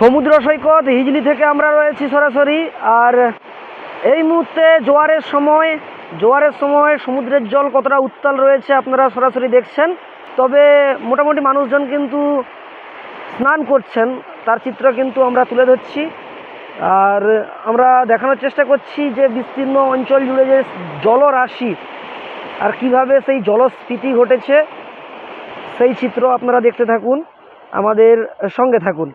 সমুদ্র সৈকত, হিজলি থেকে আমরা রয়েছি সরাসরি। আর এই মুহূর্তে জোয়ারের সময় জোয়ারের সময় সমুদ্রের জল কতটা উত্তাল রয়েছে আপনারা সরাসরি দেখছেন। তবে মোটামুটি মানুষজন কিন্তু স্নান করছেন, তার চিত্র কিন্তু আমরা তুলে ধরছি। আর আমরা দেখানোর চেষ্টা করছি যে বিস্তীর্ণ অঞ্চল জুড়ে যে জলরাশি, আর কীভাবে সেই জলস্ফীতি ঘটেছে, সেই চিত্র আপনারা দেখতে থাকুন, আমাদের সঙ্গে থাকুন।